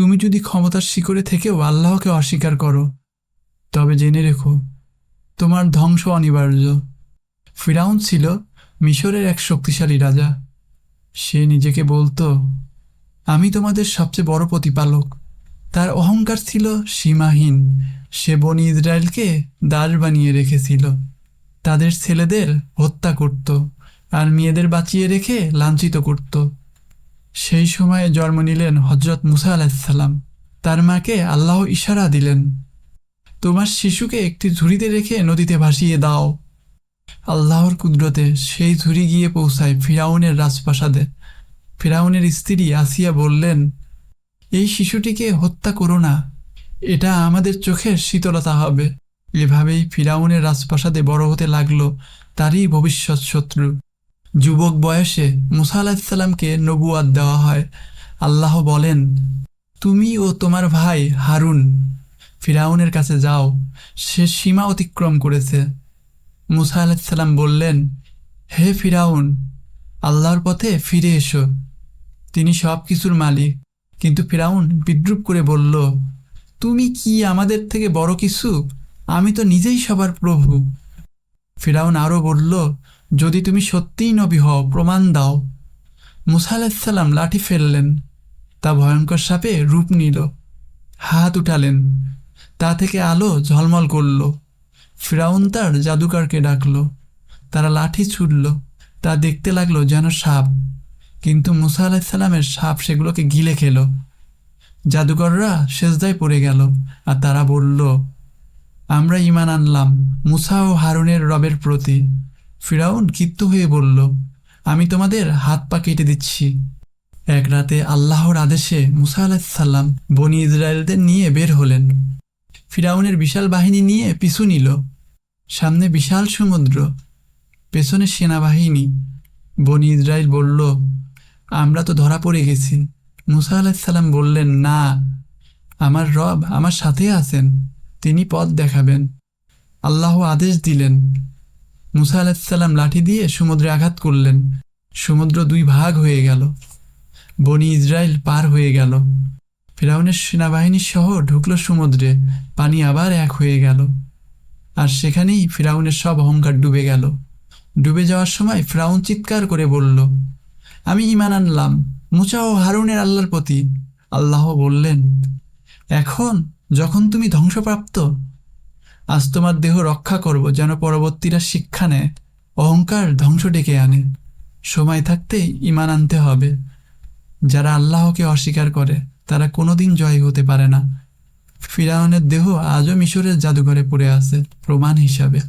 তুমি যদি ক্ষমতার শিকড়ে থেকেও আল্লাহকে অস্বীকার করো, তবে জেনে রেখো, তোমার ধ্বংস অনিবার্য। ফিরাউন ছিল মিশরের এক শক্তিশালী রাজা। সে নিজেকে বলতো, আমি তোমাদের সবচেয়ে বড় প্রতিপালক। তার অহংকার ছিল সীমাহীন। সে বনি ইসরায়েলকে দাস বানিয়ে রেখেছিল। তাদের ছেলেদের হত্যা করত আর মেয়েদের বাঁচিয়ে রেখে লাঞ্ছিত করত। সেই সময়ে জন্ম নিলেন হজরত মুসা আলাহিসাল্লাম তার মাকে আল্লাহ ইশারা দিলেন, তোমার শিশুকে একটি ঝুড়িতে রেখে নদীতে ভাসিয়ে দাও। আল্লাহর কুদরতে সেই ঝুড়ি গিয়ে পৌঁছায় ফিরাউনের রাজপ্রাসাদে। ফিরাউনের স্ত্রী আসিয়া বললেন, এই শিশুটিকে হত্যা করো না, এটা আমাদের চোখের শীতলতা হবে। এভাবেই ফিরাউনের রাজপ্রাসাদে বড় হতে লাগল তারই ভবিষ্যৎ শত্রু। যুবক বয়সে মুসা আলাহিসাল্লামকে নবুয়াদ দেওয়া হয়। আল্লাহ বলেন, তুমি ও তোমার ভাই হারুন, ফিরাউনের কাছে যাও, সে সীমা অতিক্রম করেছে। মুসা আলাহিসাল্লাম বললেন, হে ফিরাউন, আল্লাহর পথে ফিরে এসো। তিনি সব কিছুর মালিক। কিন্তু ফিরাউন বিদ্রুপ করে বলল, তুমি কি আমাদের থেকে বড় কিছু? আমি তো নিজেই সবার প্রভু। ফিরাউন আরও বলল যদি তুমি সত্যিই নবী হও, প্রমাণ দাও। মুসা আলাহিসাল্লাম লাঠি ফেললেন, তা ভয়ঙ্কর সাপে রূপ নিল, হাত উঠালেন, তা থেকে আলো ঝলমল করল, ফিরাউন তার জাদুকরকে ডাকল, তারা লাঠি ছুড়ল, তা দেখতে লাগল যেন সাপ। কিন্তু মুসা আলাহিসাল্লামের সাপ সেগুলোকে গিলে খেল। জাদুকররা সেজদায় পড়ে গেল, আর তারা বলল, আমরা ইমান আনলাম, মুসা ও হারুনের রবের প্রতি। ফিরাউন ক্ষিপ্ত হয়ে বলল, আমি তোমাদের হাত পা কেটে দিচ্ছি। এক রাতে আল্লাহর আদেশে মুসা আলাহিসাল্লাম বনি ইসরায়েলদের নিয়ে বের হলেন। ফিরাউনের বিশাল বাহিনী নিয়ে পিছু নিল। সামনে বিশাল সমুদ্র, পেছনে সেনাবাহিনী। বনি ইসরায়েল বলল, আমরা তো ধরা পড়ে গেছি। মুসা আলাহিসাল্লাম বললেন, না, আমার রব আমার সাথে আছেন। তিনি পথ দেখাবেন। আল্লাহ আদেশ দিলেন মুসা আলাহিসাল্লাম লাঠি দিয়ে সমুদ্রে আঘাত করলেন। সমুদ্র দুই ভাগ হয়ে গেল। বনি ইসরায়েল পার হয়ে গেল। ফেরাউনের সেনাবাহিনী সহ ঢুকলো সমুদ্রে। পানি আবার এক হয়ে গেল। আর সেখানেই ফেরাউনের সব অহংকার ডুবে গেল। ডুবে যাওয়ার সময় ফ্রাউন চিৎকার করে বলল, আমি ইমান আনলাম। মুচা ও হারুনের আল্লাহর প্রতি। আল্লাহ বললেন, এখন যখন তুমি ধ্বংসপ্রাপ্ত আজ তোমার দেহ রক্ষা করব যেন পরবর্তীরা শিক্ষা নেয়। অহংকার ধ্বংস ডেকে আনে। সময় থাকতে ইমান আনতে হবে। যারা আল্লাহকে অস্বীকার করে, তারা কোনোদিন জয় হতে পারে না। ফিরাউনের দেহ আজও মিশরের জাদুঘরে পড়ে আছে, প্রমাণ হিসাবে।